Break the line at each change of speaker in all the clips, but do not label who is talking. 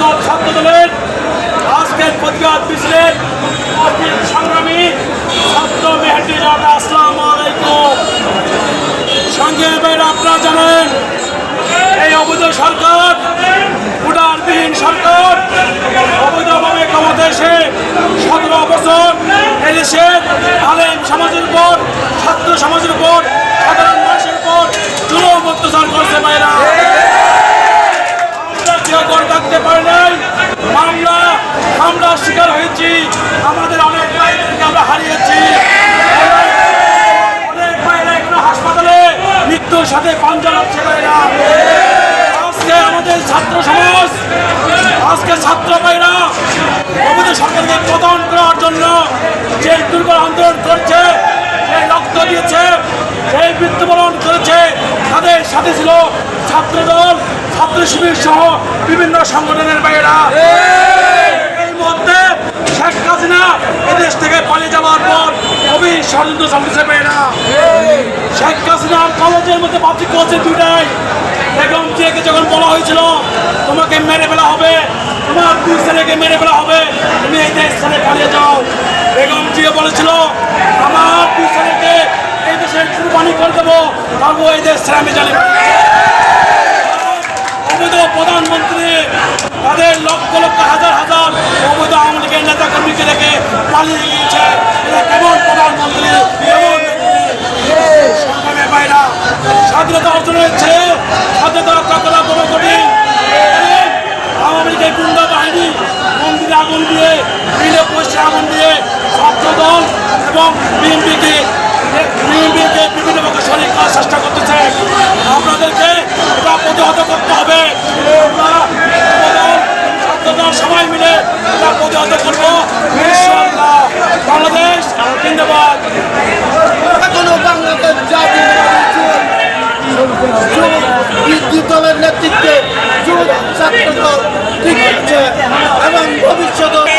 দল ছাত্র দলের আজকের প্রতিবাদ মিছিলের সংগ্রামী ছাত্র মেহেটি আসসালাম আলাইকুম। সঙ্গে এবার আপনারা জানেন, এই অবৈধ সরকার, উদারবিহীন সরকার, অবৈধভাবে ক্ষমতা এসে সতেরো বছর করে থাকতে পারি নাই। মামলা আমরা শিকার হয়েছি। আমাদের অনেক ভাইদেরকে আমরা হারিয়েছি। অনেক ভাইরা এখনও হাসপাতালে, মৃত্যুর সাথে পাঞ্জা লাগছে ভাইরা আজকে আমাদের ছাত্র সমাজ, আজকে ছাত্র ভাইরা আমাদের সরকারকে পতন করার জন্য যে দুর্বল আন্দোলন করছে, যে রক্ত দিয়েছে সেই মৃত্যুবরণ করেছে, তাদের সাথে ছিল ছাত্রদল। ছাত্র শিবির সহ বিভিন্ন সংগঠনের বাইরা এই মুহূর্তে শেখ হাসিনা এদেশ থেকে পালিয়ে যাওয়ার পর কবি ষড়যন্ত্র চলতেছে মেয়েরা শেখ হাসিনার কলেজের মধ্যে বাতি করেছে দুটাই বেগম জিয়াকে যখন বলা হয়েছিল, তোমাকে মেরে ফেলা হবে, তোমার দুই ছেলেকে মেরে ফেলা হবে, তুমি এই দেশ ছেড়ে পালিয়ে যাও। বেগম জিয়া বলেছিল, আমার দুই ছেলেকে এই দেশের কুরবানি করে দেবো, তারপর এই দেশ ছেড়ে আমি জানি প্রধানমন্ত্রী, তাদের লক্ষ লক্ষ হাজার হাজার অবৈধ আওয়ামী লীগের নেতা কর্মীকে রেখে পালিয়ে গিয়েছে। কেমন প্রধানমন্ত্রী? কেমন? সংগ্রামী স্বাধীনতা অর্জন হয়েছে। স্বাধীনতা রক্ষা করা বড় কঠিন। আওয়ামী লীগের গুন্ডা বাহিনী মন্দিরে আগুন দিয়ে যুব ঠিক হচ্ছে এবং
ভবিষ্যতে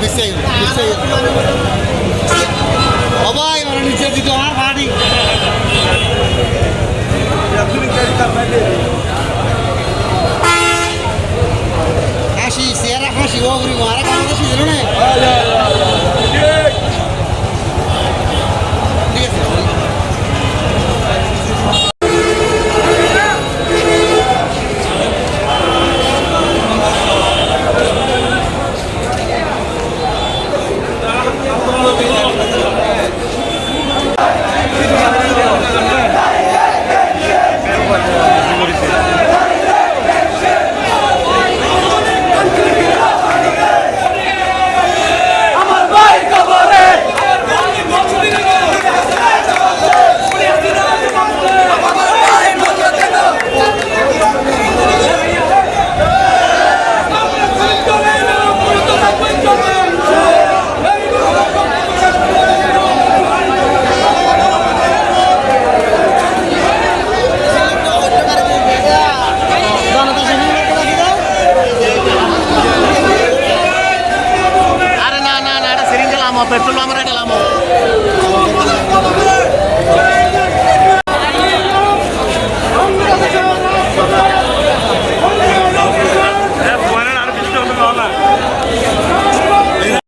Vicente, Vicente. Petrol Amarillo.